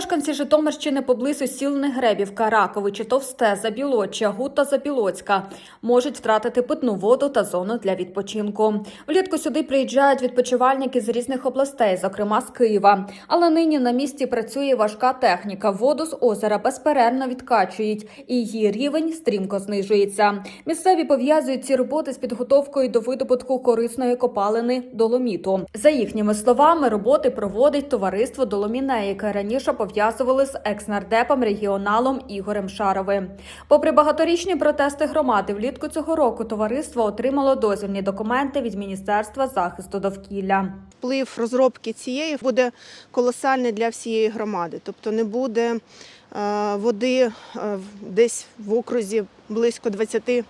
Мешканці Житомирщини поблизу сіл Негребівка, Раковичі, Товсте, Забілоччя, Гута, Забілоцька можуть втратити питну воду та зону для відпочинку. Влітку сюди приїжджають відпочивальники з різних областей, зокрема з Києва. Але нині на місці працює важка техніка. Воду з озера безперервно відкачують, і її рівень стрімко знижується. Місцеві пов'язують ці роботи з підготовкою до видобутку корисної копалини доломіту. За їхніми словами, роботи проводить товариство Доломіне, яке раніше пов'язували з екснардепом регіоналом Ігорем Шаровим. Попри багаторічні протести громади, влітку цього року товариство отримало дозвільні документи від Міністерства захисту довкілля. Вплив розробки цієї буде колосальний для всієї громади. Тобто не буде е, води е, десь в окрузі близько 20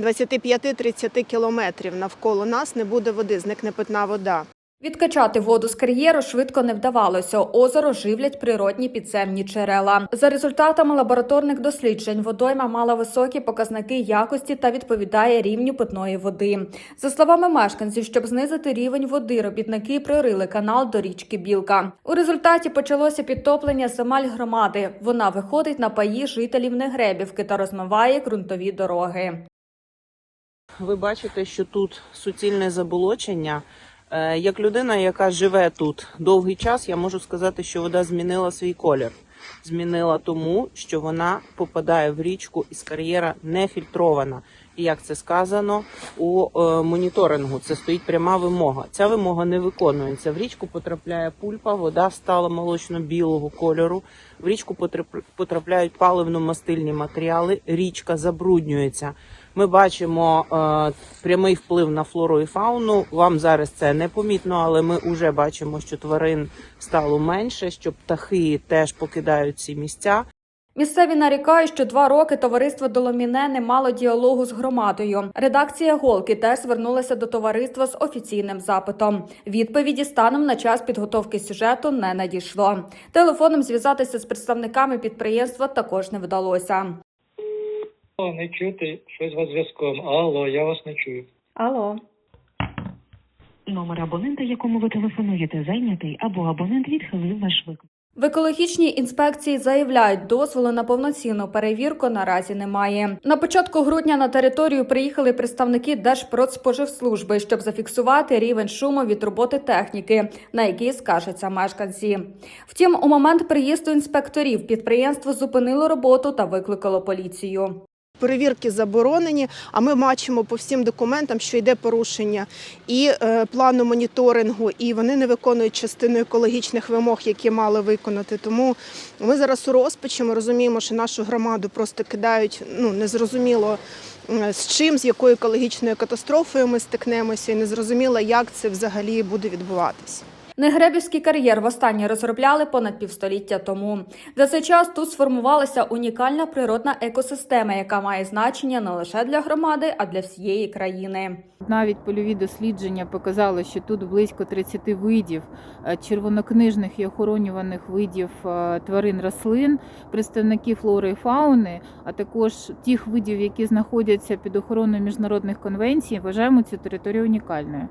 25-30 кілометрів навколо нас не буде води, зникне питна вода. Відкачати воду з кар'єру швидко не вдавалося. Озеро живлять природні підземні джерела. За результатами лабораторних досліджень, водойма мала високі показники якості та відповідає рівню питної води. За словами мешканців, щоб знизити рівень води, робітники прорили канал до річки Білка. У результаті почалося підтоплення земель громади. Вона виходить на паї жителів Негребівки та розмиває ґрунтові дороги. Ви бачите, що тут суцільне заболочення. Е, Як людина, яка живе тут довгий час, я можу сказати, що вода змінила свій колір. Змінила тому, що вона попадає в річку із кар'єра не фільтрована. Як це сказано у е, моніторингу, це стоїть пряма вимога. Ця вимога не виконується. В річку потрапляє пульпа, вода стала молочно-білого кольору. В річку потрап- потрапляють паливно-мастильні матеріали. Річка забруднюється. Ми бачимо е, прямий вплив на флору і фауну. Вам зараз це не помітно, але ми вже бачимо, що тварин стало менше, що птахи теж покидають ці місця. Місцеві нарікають, що два роки товариство Доломіне не мало діалогу з громадою. Редакція Голки теж звернулася до товариства з офіційним запитом. Відповіді станом на час підготовки сюжету не надійшло. Телефоном зв'язатися з представниками підприємства також не вдалося. Алло, не чути щось з вас зв'язком. Алло, я вас не чую. Алло. Номер абонента, якому ви телефонуєте, зайнятий, або абонент відхилив ваш виклик. В екологічній інспекції заявляють, дозволу на повноцінну перевірку наразі немає. На початку грудня на територію приїхали представники Держпродспоживслужби, щоб зафіксувати рівень шуму від роботи техніки, на який скажуться мешканці. Втім, у момент приїзду інспекторів підприємство зупинило роботу та викликало поліцію. Перевірки заборонені, а ми бачимо по всім документам, що йде порушення і е, плану моніторингу, і вони не виконують частину екологічних вимог, які мали виконати. Тому ми зараз у розпачі. Ми розуміємо, що нашу громаду просто кидають ну незрозуміло е, з чим, з якою екологічною катастрофою ми стикнемося, і незрозуміло, як це взагалі буде відбуватися. Негребівський кар'єр востаннє розробляли понад півстоліття тому. За цей час тут сформувалася унікальна природна екосистема, яка має значення не лише для громади, а для всієї країни. Навіть польові дослідження показали, що тут близько 30 видів е, червонокнижних і охоронюваних видів е, тварин рослин, представники флори і фауни, а також тих видів, які знаходяться під охороною міжнародних конвенцій, вважаємо цю територію унікальною.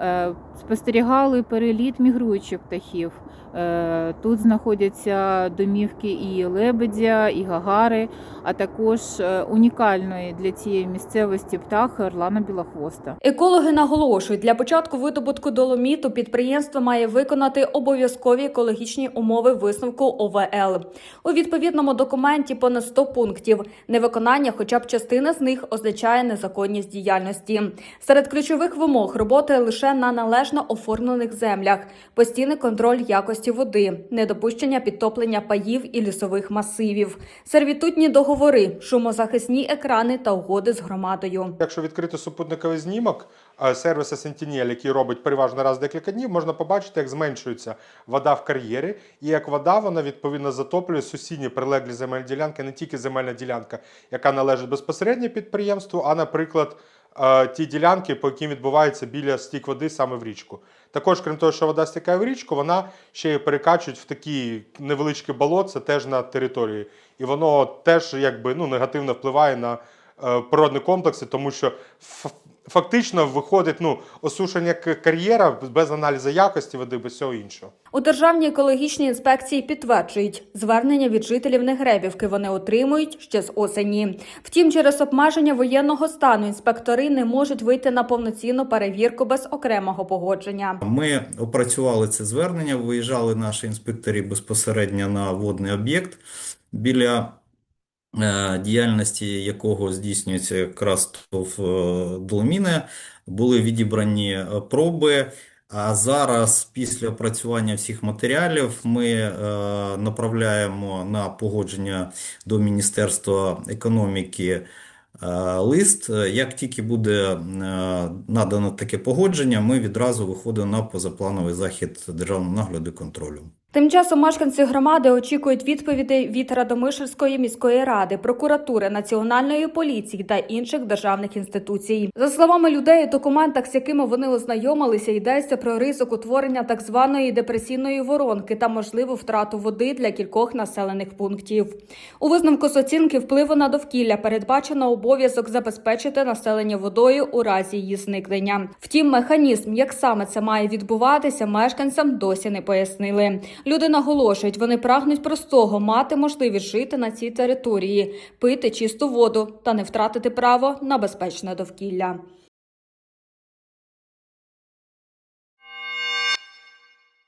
Е, Спостерігали переліт мігруючих птахів. Е, Тут знаходяться домівки і лебедя, і гагари, а також е, унікальної для цієї місцевості птахи орлана білохвоста. Екологи наголошують, для початку видобутку доломіту підприємство має виконати обов'язкові екологічні умови висновку ОВЛ. У відповідному документі понад 100 пунктів. Невиконання хоча б частина з них означає незаконність діяльності. Серед ключових вимог роботи лише на належно оформлених землях, постійний контроль якості води, недопущення підтоплення паїв і лісових масивів, сервітутні договори, шумозахисні екрани та угоди з громадою. Якщо відкрити супутниковий знімок е, сервіса Sentinel, який робить переважно раз декілька днів, можна побачити, як зменшується вода в кар'єрі, і як вода вона відповідно затоплює сусідні прилеглі земельні ділянки, не тільки земельна ділянка, яка належить безпосередньо підприємству, а, наприклад, ті ділянки, по яким відбувається біля стік води саме в річку. Також, крім того, що вода стікає в річку, вона ще й перекачують в такі невеличкі болотця теж на території. І воно теж якби ну, негативно впливає на е, природні комплекси, тому що фактично виходить ну, осушення кар'єра без аналізу якості води, без всього іншого. У Державній екологічній інспекції підтверджують, звернення від жителів Негребівки вони отримують ще з осені. Втім, через обмеження воєнного стану інспектори не можуть вийти на повноцінну перевірку без окремого погодження. Ми опрацювали це звернення, виїжджали наші інспектори безпосередньо на водний об'єкт, біля діяльності якого здійснюється якраз е, були відібрані е, проби. А зараз, після опрацювання всіх матеріалів, ми е, направляємо на погодження до Міністерства економіки е, лист. Як тільки буде е, надано таке погодження, ми відразу виходимо на позаплановий захід державного нагляду і контролю. Тим часом мешканці громади очікують відповідей від Радомишльської міської ради, прокуратури, національної поліції та інших державних інституцій. За словами людей, у документах, з якими вони ознайомилися, йдеться про ризик утворення так званої депресійної воронки та можливу втрату води для кількох населених пунктів. У висновку з оцінки впливу на довкілля передбачено обов'язок забезпечити населення водою у разі її зникнення. Втім, механізм, як саме це має відбуватися, мешканцям досі не пояснили. Люди наголошують, вони прагнуть простого мати можливість жити на цій території, пити чисту воду та не втратити право на безпечне довкілля.